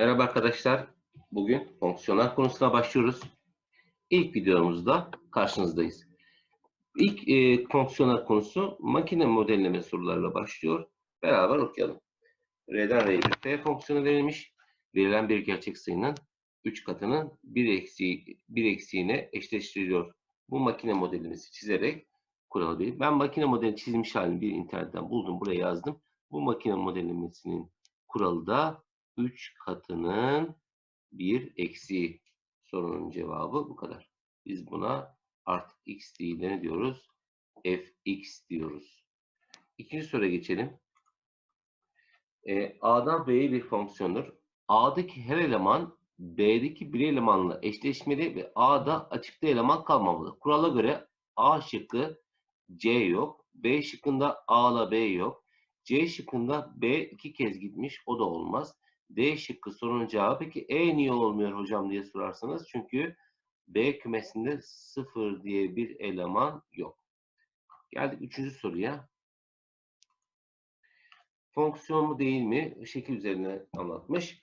Merhaba arkadaşlar. Bugün fonksiyonel konusuna başlıyoruz. İlk videomuzda karşınızdayız. İlk e, fonksiyonel konusu makine modelleme sorularıyla başlıyor. Beraber okuyalım. R'den R'ye bir F fonksiyonu verilmiş. Verilen bir gerçek sayının 3 katının 1 eksiği, 1 eksiğine eşleştiriliyor. Bu makine modelimizi çizerek kuralı bir. Ben makine modeli çizmiş halini bir internetten buldum. Buraya yazdım. Bu makine modellemesinin kuralı da 3 katının 1 eksi sorunun cevabı bu kadar. Biz buna artık x değil ne diyoruz? fx diyoruz. İkinci soruya geçelim. E, A'dan B'ye bir fonksiyondur. A'daki her eleman B'deki bir elemanla eşleşmeli ve A'da açıkta eleman kalmamalı. Kurala göre A şıkkı C yok. B şıkkında A ile B yok. C şıkkında B iki kez gitmiş. O da olmaz. D şıkkı sorunun cevabı. Peki E niye olmuyor hocam diye sorarsanız. Çünkü B kümesinde sıfır diye bir eleman yok. Geldik üçüncü soruya. Fonksiyon mu değil mi? Şekil üzerine anlatmış.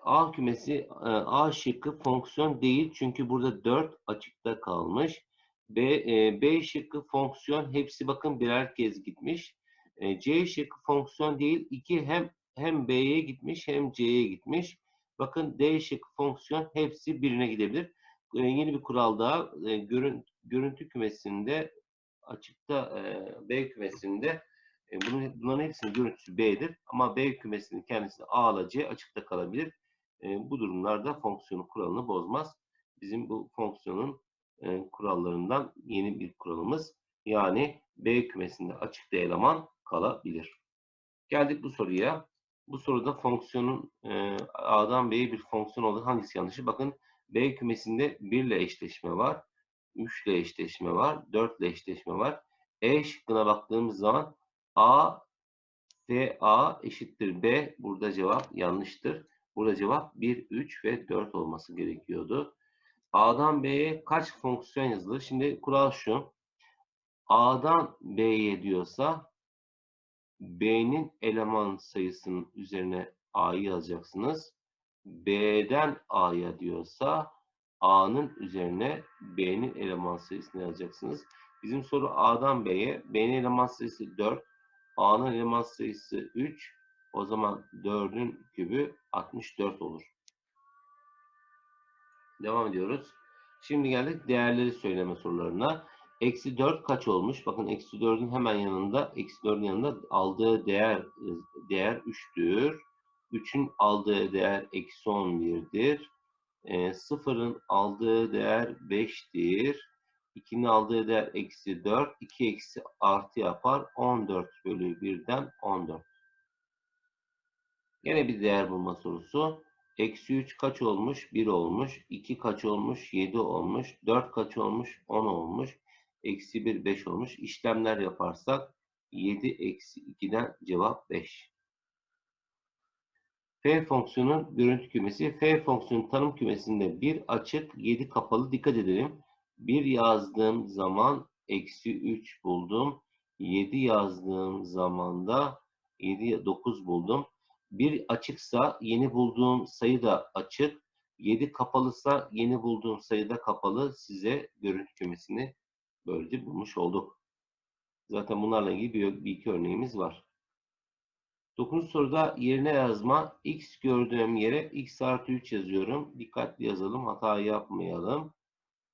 A kümesi, e, A şıkkı fonksiyon değil. Çünkü burada 4 açıkta kalmış. B, e, B şıkkı fonksiyon. Hepsi bakın birer kez gitmiş. E, C şıkkı fonksiyon değil. 2 hem hem B'ye gitmiş hem C'ye gitmiş. Bakın D şıkkı fonksiyon hepsi birine gidebilir. E, yeni bir kural daha. E, görün, görüntü kümesinde açıkta e, B kümesinde e, bunun, bunların hepsinin görüntüsü B'dir. Ama B kümesinin kendisi A ile C açıkta kalabilir. E, bu durumlarda fonksiyonun kuralını bozmaz. Bizim bu fonksiyonun e, kurallarından yeni bir kuralımız. Yani B kümesinde açıkta eleman kalabilir. Geldik bu soruya. Bu soruda fonksiyonun e, A'dan B'ye bir fonksiyon olduğu hangisi yanlışı? Bakın B kümesinde 1 ile eşleşme var. 3 ile eşleşme var. 4 ile eşleşme var. E şıkkına baktığımız zaman A F A eşittir B. Burada cevap yanlıştır. Burada cevap 1, 3 ve 4 olması gerekiyordu. A'dan B'ye kaç fonksiyon yazılır? Şimdi kural şu. A'dan B'ye diyorsa B'nin eleman sayısının üzerine A'yı yazacaksınız. B'den A'ya diyorsa A'nın üzerine B'nin eleman sayısını yazacaksınız. Bizim soru A'dan B'ye. B'nin eleman sayısı 4. A'nın eleman sayısı 3. O zaman 4'ün kübü 64 olur. Devam ediyoruz. Şimdi geldik değerleri söyleme sorularına. Eksi 4 kaç olmuş? Bakın eksi 4'ün hemen yanında, eksi 4'ün yanında aldığı değer değer 3'tür. 3'ün aldığı değer eksi 11'dir. E, 0'ın aldığı değer 5'tir. 2'nin aldığı değer eksi 4. 2 eksi artı yapar. 14 bölü 1'den 14. Yine bir değer bulma sorusu. Eksi 3 kaç olmuş? 1 olmuş. 2 kaç olmuş? 7 olmuş. 4 kaç olmuş? 10 olmuş. Eksi 1 5 olmuş. İşlemler yaparsak 7 eksi 2'den cevap 5. F fonksiyonun görüntü kümesi. F fonksiyonun tanım kümesinde bir açık 7 kapalı dikkat edelim. 1 yazdığım zaman eksi 3 buldum. 7 yazdığım zaman da 7 9 buldum. 1 açıksa yeni bulduğum sayı da açık. 7 kapalısa yeni bulduğum sayı da kapalı. Size görüntü kümesini böylece bulmuş olduk. Zaten bunlarla ilgili bir, bir iki örneğimiz var. Dokuzuncu soruda yerine yazma. X gördüğüm yere x artı 3 yazıyorum. Dikkatli yazalım. Hata yapmayalım.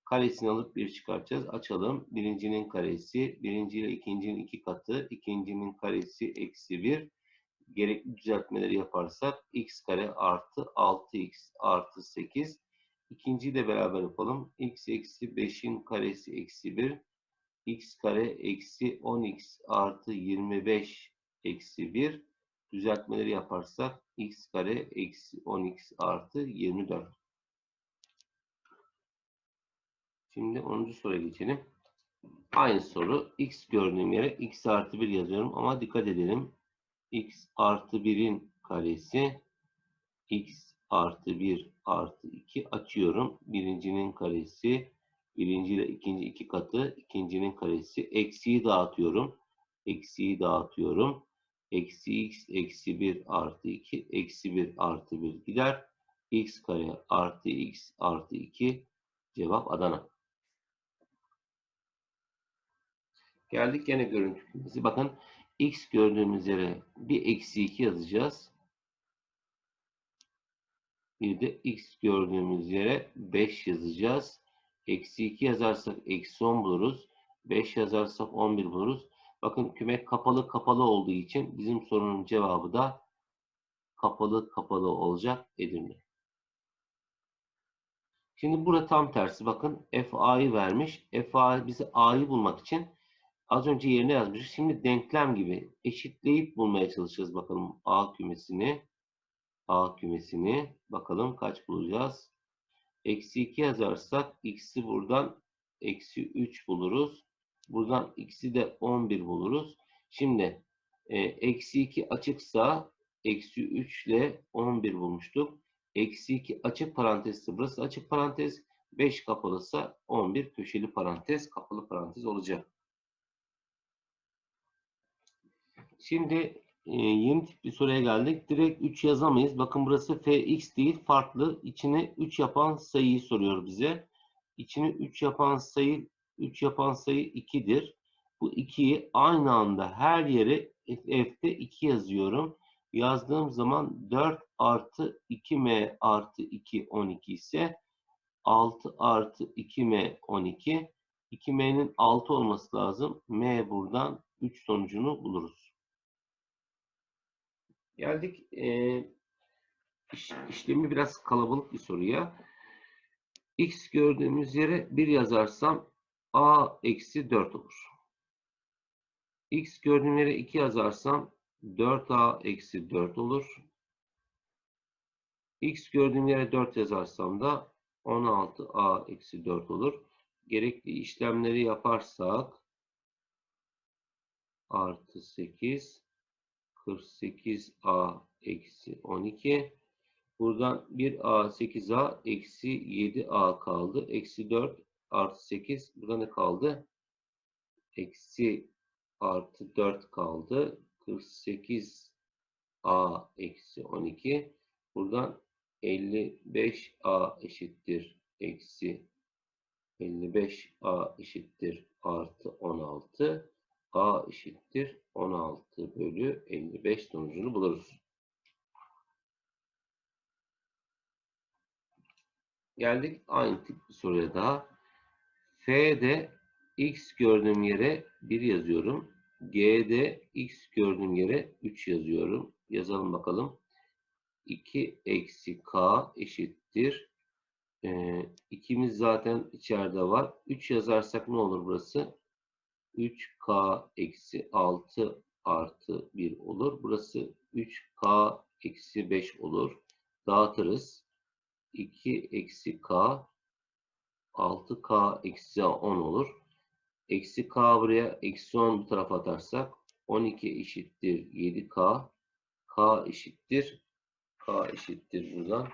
Karesini alıp bir çıkartacağız. Açalım. Birincinin karesi. Birinci ile ikincinin iki katı. ikincinin karesi eksi 1 gerekli düzeltmeleri yaparsak x kare artı 6x artı 8. İkinciyi de beraber yapalım. x eksi 5'in karesi eksi 1. x kare eksi 10x artı 25 eksi 1. Düzeltmeleri yaparsak x kare eksi 10x artı 24. Şimdi 10. soruya geçelim. Aynı soru. x gördüğüm yere x artı 1 yazıyorum ama dikkat edelim x artı 1'in karesi x artı 1 artı 2 açıyorum. Birincinin karesi birinci ile ikinci iki katı ikincinin karesi eksiyi dağıtıyorum. Eksiyi dağıtıyorum. Eksi x eksi 1 artı 2 eksi 1 artı 1 gider. x kare artı x artı 2 cevap Adana. Geldik gene görüntümüzü. Bakın x gördüğümüz yere bir eksi 2 yazacağız. Bir de x gördüğümüz yere 5 yazacağız. Eksi 2 yazarsak eksi 10 buluruz. 5 yazarsak 11 buluruz. Bakın küme kapalı kapalı olduğu için bizim sorunun cevabı da kapalı kapalı olacak Edirne. Şimdi burada tam tersi. Bakın f a'yı vermiş. f a bize a'yı bulmak için az önce yerine yazmışız. Şimdi denklem gibi eşitleyip bulmaya çalışacağız. Bakalım a kümesini. A kümesini. Bakalım kaç bulacağız. Eksi 2 yazarsak x'i buradan eksi 3 buluruz. Buradan x'i de 11 buluruz. Şimdi e, eksi 2 açıksa eksi 3 ile 11 bulmuştuk. Eksi 2 açık parantezse burası açık parantez. 5 kapalısa 11 köşeli parantez kapalı parantez olacak. Şimdi e, yeni tip bir soruya geldik. Direkt 3 yazamayız. Bakın burası fx değil farklı. İçine 3 yapan sayıyı soruyor bize. İçine 3 yapan sayı 3 yapan sayı 2'dir. Bu 2'yi aynı anda her yere f'te 2 yazıyorum. Yazdığım zaman 4 artı 2m artı 2 12 ise 6 artı 2m 12. 2m'nin 6 olması lazım. m buradan 3 sonucunu buluruz. Geldik e, iş, işlemi biraz kalabalık bir soruya. x gördüğümüz yere 1 yazarsam a eksi 4 olur. x gördüğüm yere 2 yazarsam 4a eksi 4 olur. x gördüğüm yere 4 yazarsam da 16a eksi 4 olur. Gerekli işlemleri yaparsak artı 8 48a eksi 12. Buradan 1a 8a eksi 7a kaldı. Eksi 4 artı 8. Burada ne kaldı? Eksi artı 4 kaldı. 48a eksi 12. Buradan 55a eşittir. Eksi 55a eşittir. Artı 16. A eşittir 16 bölü 55 sonucunu buluruz. Geldik aynı tip bir soruya daha. F'de x gördüğüm yere 1 yazıyorum. G'de x gördüğüm yere 3 yazıyorum. Yazalım bakalım. 2 eksi k eşittir. Ee, ikimiz zaten içeride var. 3 yazarsak ne olur burası? 3k eksi 6 artı 1 olur. Burası 3k eksi 5 olur. Dağıtırız. 2 eksi k 6k eksi 10 olur. Eksi k buraya eksi 10 bu tarafa atarsak 12 eşittir 7k k eşittir k eşittir buradan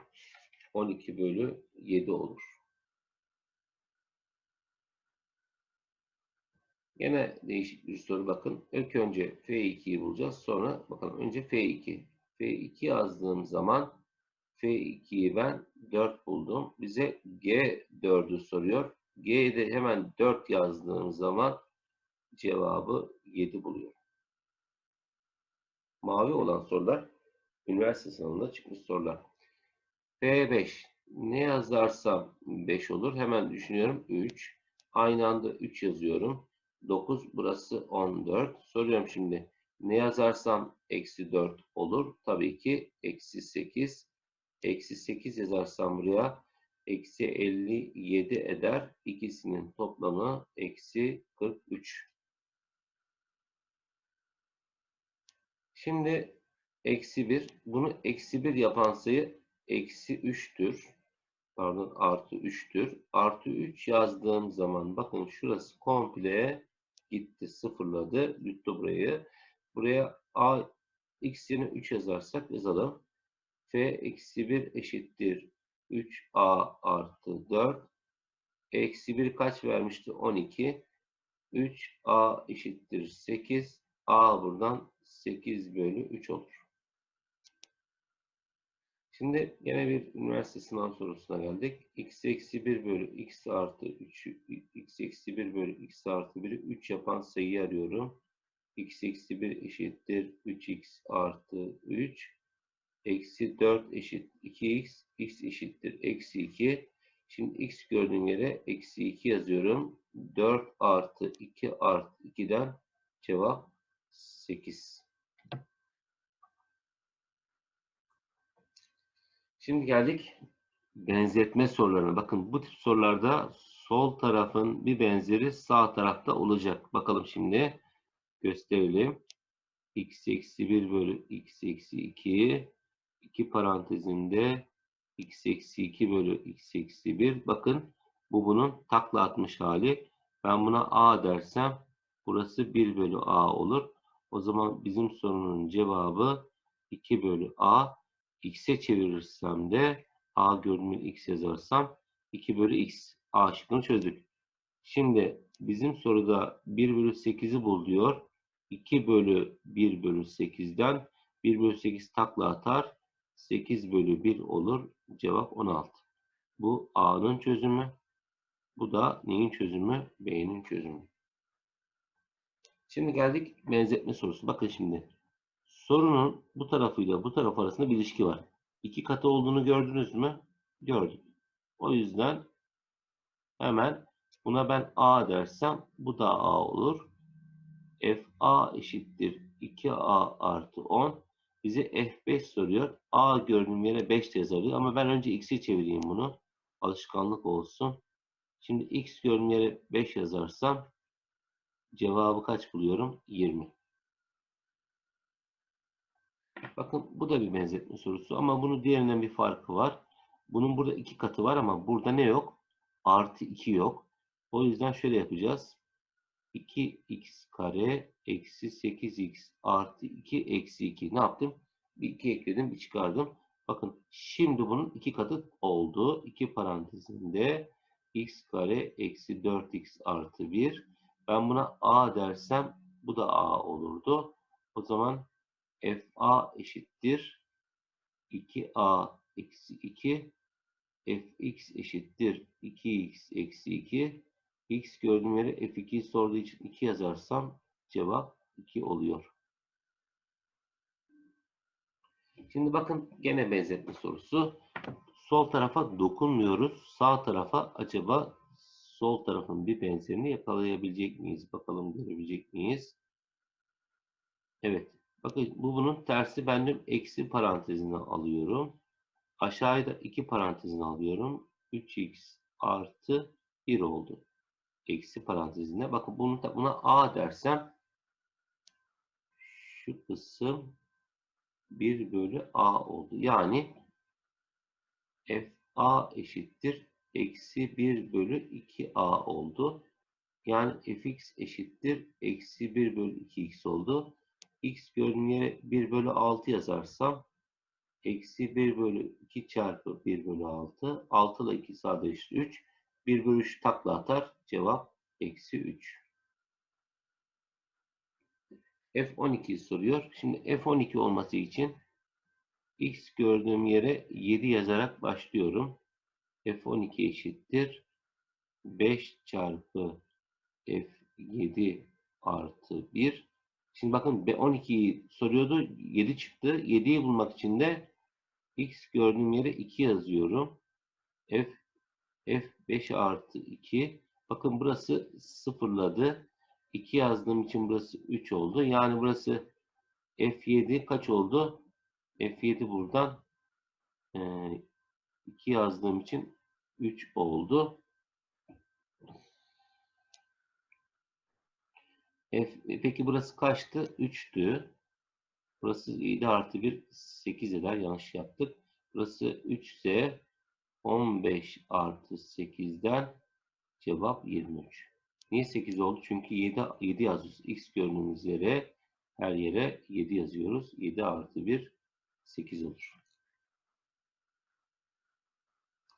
12 bölü 7 olur. Yine değişik bir soru bakın. İlk önce F2'yi bulacağız. Sonra bakalım önce F2. F2 yazdığım zaman F2'yi ben 4 buldum. Bize G4'ü soruyor. G'de hemen 4 yazdığım zaman cevabı 7 buluyor. Mavi olan sorular üniversite sınavında çıkmış sorular. F5 ne yazarsam 5 olur. Hemen düşünüyorum 3. Aynı anda 3 yazıyorum. 9 burası 14. Soruyorum şimdi. Ne yazarsam eksi 4 olur. Tabii ki eksi 8. Eksi 8 yazarsam buraya eksi 57 eder. İkisinin toplamı eksi 43. Şimdi eksi 1. Bunu eksi 1 yapan sayı eksi 3'tür. Pardon artı 3'tür. Artı 3 yazdığım zaman bakın şurası komple gitti sıfırladı. Yuttu burayı. Buraya a x yerine 3 yazarsak yazalım. f eksi 1 eşittir 3a artı 4. Eksi 1 kaç vermişti? 12. 3a eşittir 8. a buradan 8 bölü 3 olur. Şimdi yine bir üniversite sınav sorusuna geldik. x eksi 1 bölü x artı 3 x eksi 1 bölü x artı 1'i 3 yapan sayıyı arıyorum. x eksi 1 eşittir 3x artı 3 eksi 4 eşit 2x x eşittir eksi 2 Şimdi x gördüğüm yere eksi 2 yazıyorum. 4 artı 2 artı 2'den cevap 8. Şimdi geldik benzetme sorularına. Bakın bu tip sorularda sol tarafın bir benzeri sağ tarafta olacak. Bakalım şimdi gösterelim. x eksi 1 bölü x eksi 2 2 parantezinde x eksi 2 bölü x eksi 1. Bakın bu bunun takla atmış hali. Ben buna a dersem burası 1 bölü a olur. O zaman bizim sorunun cevabı 2 bölü a. x'e çevirirsem de a görünümü x yazarsam 2 bölü x. a şıkkını çözdük. Şimdi bizim soruda 1 bölü 8'i bul diyor. 2 bölü 1 bölü 8'den 1 bölü 8 takla atar. 8 bölü 1 olur. Cevap 16. Bu A'nın çözümü. Bu da neyin çözümü? B'nin çözümü. Şimdi geldik benzetme sorusu. Bakın şimdi. Sorunun bu tarafıyla bu taraf arasında bir ilişki var. İki katı olduğunu gördünüz mü? Gördük. O yüzden hemen buna ben A dersem bu da A olur. FA eşittir 2A artı 10 bize F5 soruyor. A görünüm yerine 5 de yazabilir ama ben önce X'e çevireyim bunu. Alışkanlık olsun. Şimdi X görünüm yere 5 yazarsam cevabı kaç buluyorum? 20. Bakın bu da bir benzetme sorusu ama bunun diğerinden bir farkı var. Bunun burada iki katı var ama burada ne yok? Artı 2 yok. O yüzden şöyle yapacağız. 2x kare eksi 8x artı 2 eksi 2. Ne yaptım? Bir 2 ekledim, bir çıkardım. Bakın şimdi bunun iki katı oldu. 2 parantezinde x kare eksi 4x artı 1. Ben buna a dersem bu da a olurdu. O zaman fa eşittir 2a eksi 2 fx eşittir 2x eksi 2 x gördüğüm yere f2'yi sorduğu için 2 yazarsam cevap 2 oluyor. Şimdi bakın gene benzetme sorusu. Sol tarafa dokunmuyoruz. Sağ tarafa acaba sol tarafın bir benzerini yakalayabilecek miyiz? Bakalım görebilecek miyiz? Evet. Bakın bu bunun tersi. Ben eksi parantezine alıyorum. Aşağıya da 2 parantezine alıyorum. 3x artı 1 oldu eksi parantezinde. Bakın bunu da buna a dersem şu kısım 1 bölü a oldu. Yani f a eşittir eksi 1 bölü 2a oldu. Yani fx eşittir eksi 1 bölü 2x oldu. X gördüğüm yere 1 bölü 6 yazarsam eksi 1 bölü 2 çarpı 1 bölü 6. 6 ile 2 sadeleşti 3. 1 bölü 3 takla atar. Cevap eksi 3. F12 soruyor. Şimdi F12 olması için x gördüğüm yere 7 yazarak başlıyorum. F12 eşittir. 5 çarpı F7 artı 1. Şimdi bakın B12'yi soruyordu. 7 çıktı. 7'yi bulmak için de x gördüğüm yere 2 yazıyorum. F F5 artı 2. Bakın burası sıfırladı. 2 yazdığım için burası 3 oldu. Yani burası F7 kaç oldu? F7 buradan 2 yazdığım için 3 oldu. F, peki burası kaçtı? 3'tü. Burası 7 artı 1 8 eder. Yanlış yaptık. Burası 3 ise 15 artı 8'den cevap 23. Niye 8 oldu? Çünkü 7, 7 yazıyoruz. X gördüğümüz yere her yere 7 yazıyoruz. 7 artı 1 8 olur.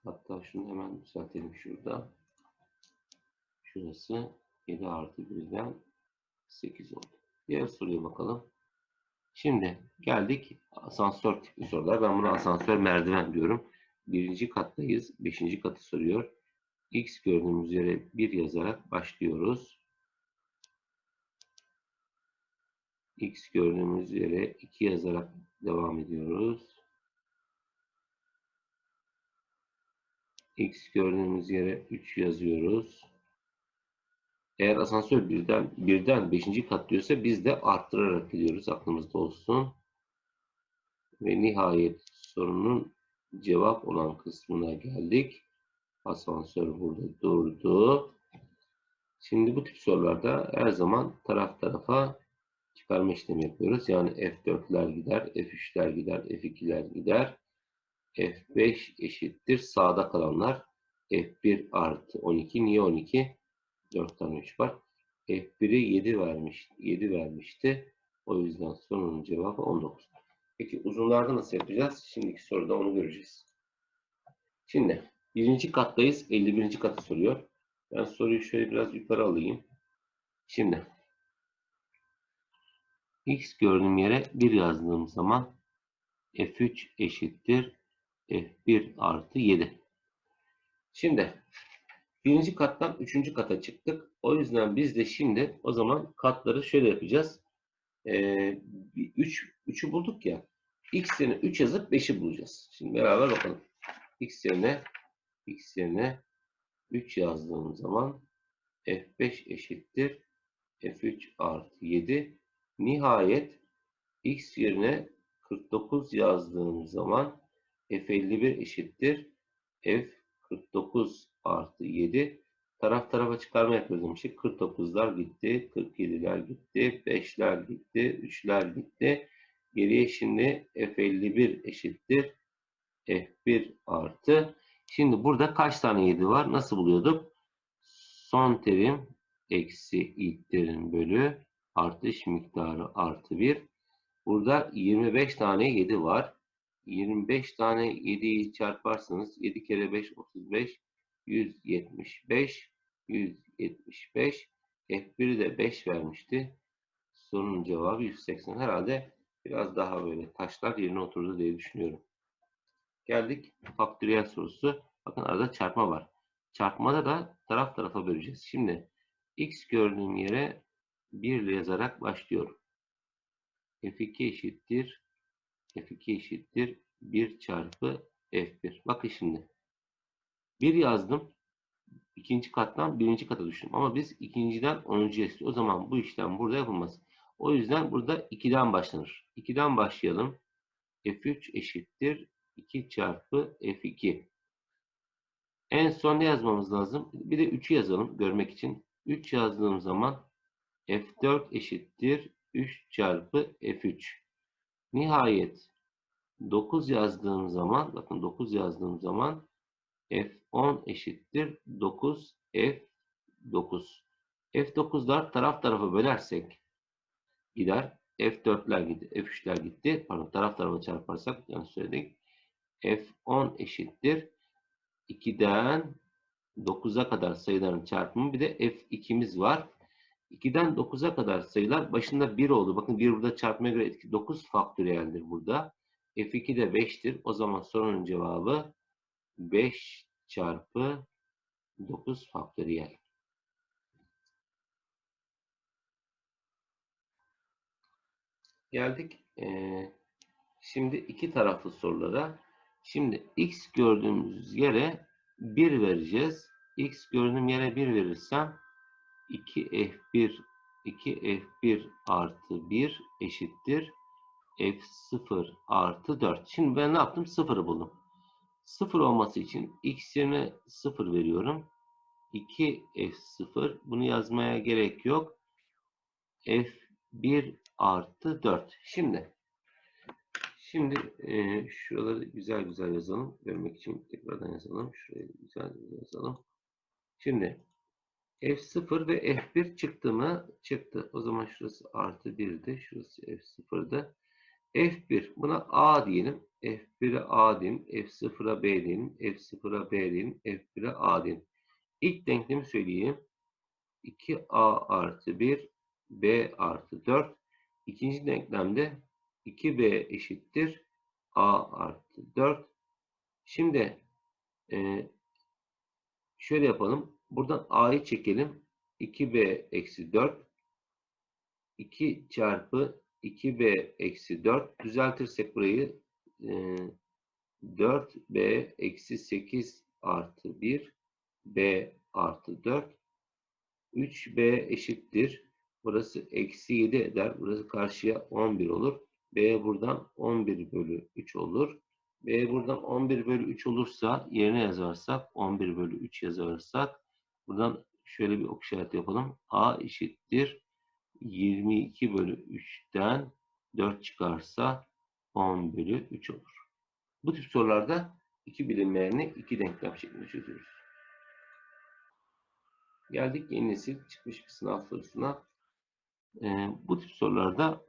Hatta şunu hemen düzeltelim şurada. Şurası 7 artı 1'den 8 oldu. Diğer soruya bakalım. Şimdi geldik asansör tipli sorular. Ben buna asansör merdiven diyorum. Birinci kattayız. Beşinci katı soruyor. X gördüğümüz yere 1 yazarak başlıyoruz. X gördüğümüz yere 2 yazarak devam ediyoruz. X gördüğümüz yere 3 yazıyoruz. Eğer asansör birden birden 5. kat diyorsa biz de arttırarak gidiyoruz. Aklımızda olsun. Ve nihayet sorunun cevap olan kısmına geldik. Asansör burada durdu. Şimdi bu tip sorularda her zaman taraf tarafa çıkarma işlemi yapıyoruz. Yani F4'ler gider, F3'ler gider, F2'ler gider. F5 eşittir sağda kalanlar. F1 artı 12. Niye 12? 4 tane 3 var. F1'i 7 vermiş, 7 vermişti. O yüzden sorunun cevabı 19. Peki uzunlarda nasıl yapacağız? Şimdiki soruda onu göreceğiz. Şimdi birinci kattayız. 51. katı soruyor. Ben soruyu şöyle biraz yukarı alayım. Şimdi x gördüğüm yere 1 yazdığım zaman f3 eşittir f1 artı 7. Şimdi birinci kattan üçüncü kata çıktık. O yüzden biz de şimdi o zaman katları şöyle yapacağız. Ee, 3, 3'ü bulduk ya. X yerine 3 yazıp 5'i bulacağız. Şimdi beraber bakalım. X yerine X yerine 3 yazdığım zaman F5 eşittir F3 artı 7. Nihayet X yerine 49 yazdığım zaman F51 eşittir F49 artı 7. Taraf tarafa çıkarma yapıyoruz demiştik. 49'lar gitti, 47'ler gitti, 5'ler gitti, 3'ler gitti. Geriye şimdi F51 eşittir F1 artı. Şimdi burada kaç tane 7 var? Nasıl buluyorduk? Son terim eksi ilk terim bölü artış miktarı artı 1. Burada 25 tane 7 var. 25 tane 7'yi çarparsanız 7 kere 5 35 175 175 F1'i de 5 vermişti. Sorunun cevabı 180. Herhalde biraz daha böyle taşlar yerine oturdu diye düşünüyorum. Geldik faktöriyel sorusu. Bakın arada çarpma var. Çarpmada da taraf tarafa böleceğiz. Şimdi x gördüğüm yere 1 ile yazarak başlıyorum. f2 eşittir f2 eşittir 1 çarpı f1. Bakın şimdi. 1 yazdım. ikinci kattan birinci kata düştüm. Ama biz ikinciden 10. istiyor. O zaman bu işlem burada yapılmaz. O yüzden burada 2'den başlanır. 2'den başlayalım. f3 eşittir 2 çarpı f2. En son ne yazmamız lazım? Bir de 3'ü yazalım görmek için. 3 yazdığım zaman f4 eşittir 3 çarpı f3. Nihayet 9 yazdığım zaman, bakın 9 yazdığım zaman f10 eşittir 9 f9. f9'lar taraf tarafa bölersek gider. f4'ler gitti, f3'ler gitti. Pardon taraf tarafa çarparsak yanlış söyledik. f10 eşittir 2'den 9'a kadar sayıların çarpımı bir de f2'miz var. 2'den 9'a kadar sayılar başında 1 oldu. Bakın 1 burada çarpmaya göre etki 9 faktöriyeldir burada. F2 de 5'tir. O zaman sorunun cevabı 5 çarpı 9 faktöriyel. Geldik. Şimdi iki taraflı sorulara. Şimdi x gördüğümüz yere 1 vereceğiz. x gördüğüm yere 1 verirsem 2f1 2f1 artı 1 eşittir f0 artı 4. Şimdi ben ne yaptım? 0'ı buldum. 0 olması için x yerine 0 veriyorum. 2f0 bunu yazmaya gerek yok. f1 artı 4. Şimdi şimdi e, şuraları güzel güzel yazalım. Görmek için tekrardan yazalım. Şurayı güzel güzel yazalım. Şimdi F0 ve F1 çıktı mı? Çıktı. O zaman şurası artı 1'di. Şurası F0'dı. F1 buna A diyelim. F1'e A diyelim. F0'a B diyelim. F0'a B diyelim. F1'e A diyelim. İlk denklemi söyleyeyim. 2A artı 1 B artı 4. İkinci denklemde 2b eşittir a artı 4. Şimdi e, şöyle yapalım. Buradan a'yı çekelim. 2b eksi 4 2 çarpı 2b eksi 4 düzeltirsek burayı e, 4b eksi 8 artı 1 b artı 4 3b eşittir. Burası eksi 7 eder. Burası karşıya 11 olur. b buradan 11 bölü 3 olur. b buradan 11 bölü 3 olursa yerine yazarsak 11 bölü 3 yazarsak buradan şöyle bir ok işareti yapalım. a eşittir 22 bölü 3'ten 4 çıkarsa 10 bölü 3 olur. Bu tip sorularda iki bilinmeyeni iki denklem şeklinde çözüyoruz. Geldik yeni nesil çıkmış bir sınav sorusuna. Ee, bu tip sorularda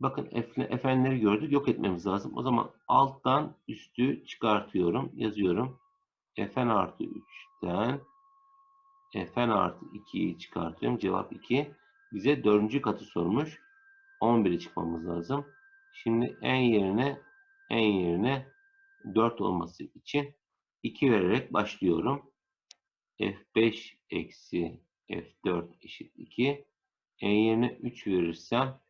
bakın efendileri gördük yok etmemiz lazım. O zaman alttan üstü çıkartıyorum. Yazıyorum. fn artı 3'ten fn artı 2'yi çıkartıyorum. Cevap 2. Bize dördüncü katı sormuş. 11'e çıkmamız lazım. Şimdi en yerine en yerine 4 olması için 2 vererek başlıyorum. F5 eksi F4 eşit 2. En yerine 3 verirsem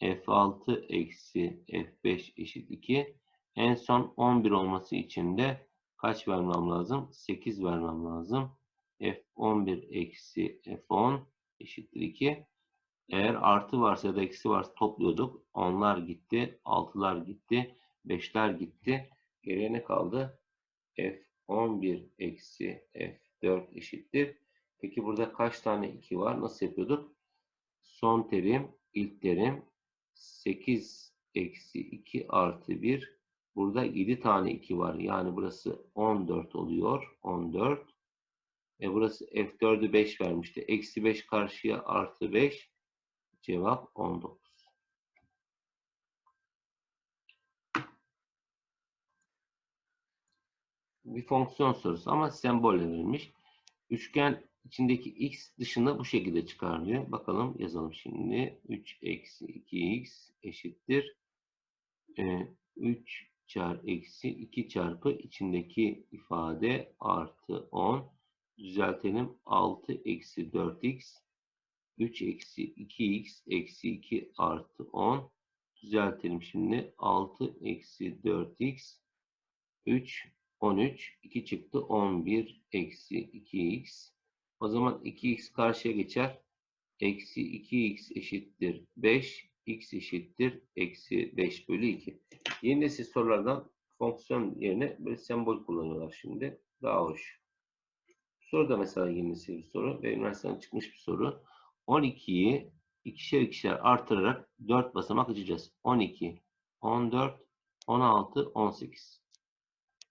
F6 eksi F5 eşit 2. En son 11 olması için de kaç vermem lazım? 8 vermem lazım. F11 eksi F10 eşittir 2. Eğer artı varsa ya da eksi varsa topluyorduk. Onlar gitti, altılar gitti, beşler gitti. Geriye ne kaldı? F11 eksi F4 eşittir. Peki burada kaç tane 2 var? Nasıl yapıyorduk? Son terim, ilk terim 8 eksi 2 artı 1. Burada 7 tane 2 var. Yani burası 14 oluyor. 14. E burası F4'ü 5 vermişti. Eksi 5 karşıya artı 5. Cevap 19. Bir fonksiyon sorusu ama sembolle verilmiş. Üçgen içindeki x dışında bu şekilde çıkarılıyor. Bakalım yazalım şimdi. 3 eksi 2x eşittir. Ee, 3 çar eksi 2 çarpı içindeki ifade artı 10. Düzeltelim. 6 eksi 4x 3 eksi 2x eksi 2 artı 10. Düzeltelim şimdi. 6 eksi 4x 3 13 2 çıktı 11 eksi 2x. O zaman 2x karşıya geçer. Eksi 2x eşittir 5. x eşittir eksi 5 bölü 2. Yeni nesil sorulardan fonksiyon yerine böyle sembol kullanıyorlar şimdi. Daha hoş. Soru da mesela yeni nesil bir soru ve üniversiteden çıkmış bir soru. 12'yi ikişer ikişer artırarak 4 basamak açacağız. 12, 14, 16, 18.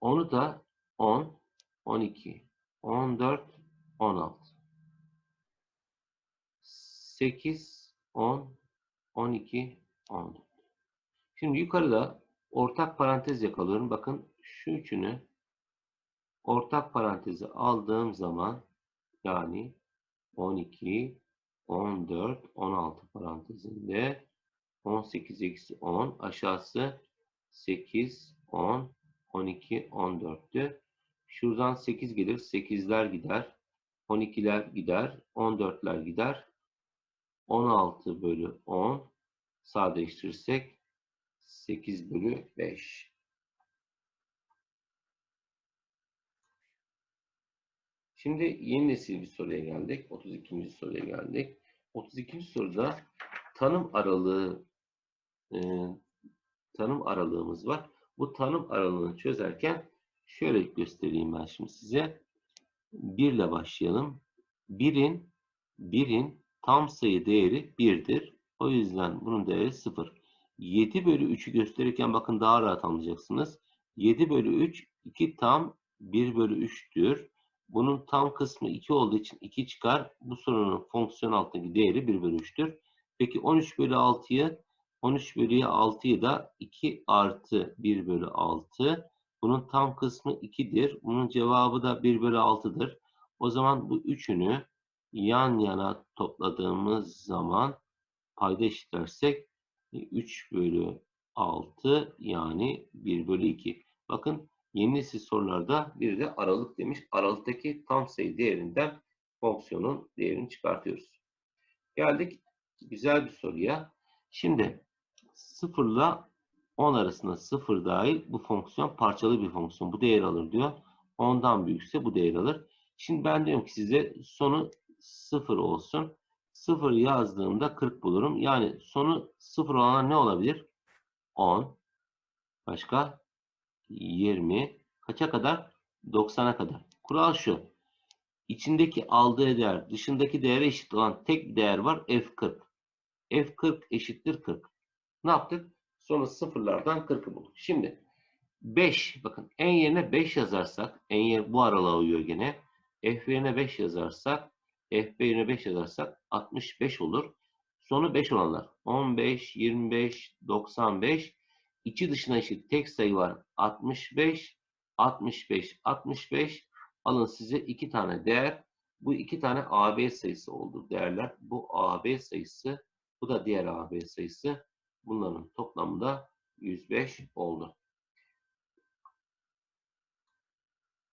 Onu da 10, 12, 14, 16. 8, 10, 12, 14. Şimdi yukarıda ortak parantez yakalıyorum. Bakın şu üçünü ortak parantezi aldığım zaman yani 12, 14, 16 parantezinde 18 eksi 10 aşağısı 8, 10, 12, 14'tü. Şuradan 8 gelir. 8'ler gider. 12'ler gider. 14'ler gider. 16 bölü 10 sadeleştirirsek 8 bölü 5. Şimdi yeni nesil bir soruya geldik. 32. soruya geldik. 32. soruda tanım aralığı e, tanım aralığımız var. Bu tanım aralığını çözerken şöyle göstereyim ben şimdi size. 1 ile başlayalım. 1'in 1'in tam sayı değeri 1'dir. O yüzden bunun değeri 0. 7 bölü 3'ü gösterirken bakın daha rahat anlayacaksınız. 7 bölü 3 2 tam 1 bölü 3'tür. Bunun tam kısmı 2 olduğu için 2 çıkar. Bu sorunun fonksiyon altındaki değeri 1 bölü 3'tür. Peki 13 bölü 6'yı 13 bölü 6'yı da 2 artı 1 bölü 6. Bunun tam kısmı 2'dir. Bunun cevabı da 1 bölü 6'dır. O zaman bu üçünü yan yana topladığımız zaman payda eşitlersek 3 bölü 6 yani 1 bölü 2. Bakın yeni nesil sorularda bir de aralık demiş. Aralıktaki tam sayı değerinden fonksiyonun değerini çıkartıyoruz. Geldik güzel bir soruya. Şimdi 0 ile 10 arasında 0 dahil bu fonksiyon parçalı bir fonksiyon. Bu değer alır diyor. 10'dan büyükse bu değer alır. Şimdi ben diyorum ki size sonu 0 olsun. 0 yazdığımda 40 bulurum. Yani sonu 0 olan ne olabilir? 10. Başka? 20. Kaça kadar? 90'a kadar. Kural şu. İçindeki aldığı değer dışındaki değere eşit olan tek değer var. F40. F40 eşittir 40. Ne yaptık? Sonra sıfırlardan 40'ı bulduk. Şimdi 5. Bakın en yerine 5 yazarsak en yer bu aralığa uyuyor gene. F yerine 5 yazarsak F yerine 5 yazarsak 65 olur. Sonu 5 olanlar 15, 25, 95. İçi dışına eşit tek sayı var. 65, 65, 65. Alın size iki tane değer. Bu iki tane AB sayısı oldu değerler. Bu AB sayısı, bu da diğer AB sayısı. Bunların toplamı da 105 oldu.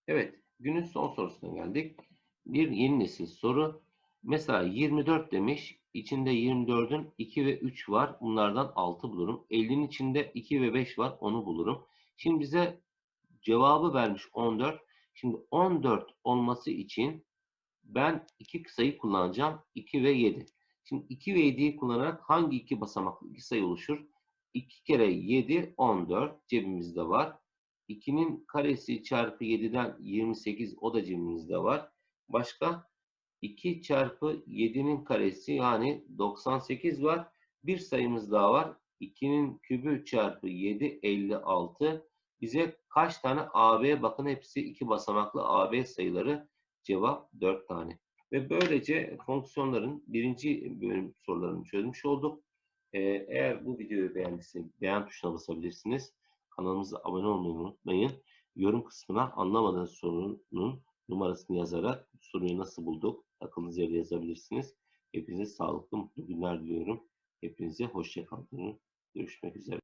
Evet, günün son sorusuna geldik. Bir yeni nesil soru. Mesela 24 demiş. İçinde 24'ün 2 ve 3 var. Bunlardan 6 bulurum. 50'nin içinde 2 ve 5 var. Onu bulurum. Şimdi bize cevabı vermiş 14. Şimdi 14 olması için ben iki sayı kullanacağım. 2 ve 7. Şimdi 2 ve 7'yi kullanarak hangi iki basamaklı iki sayı oluşur? 2 kere 7 14 cebimizde var. 2'nin karesi çarpı 7'den 28 o da cebimizde var. Başka 2 çarpı 7'nin karesi yani 98 var. Bir sayımız daha var. 2'nin kübü çarpı 7 56. Bize kaç tane AB bakın hepsi iki basamaklı AB sayıları cevap 4 tane. Ve böylece fonksiyonların birinci bölüm sorularını çözmüş olduk. Ee, eğer bu videoyu beğendiyseniz beğen tuşuna basabilirsiniz. Kanalımıza abone olmayı unutmayın. Yorum kısmına anlamadığınız sorunun numarasını yazarak soruyu nasıl bulduk aklınız yere yazabilirsiniz. Hepinize sağlıklı, mutlu günler diliyorum. Hepinize hoşçakalın. Görüşmek üzere.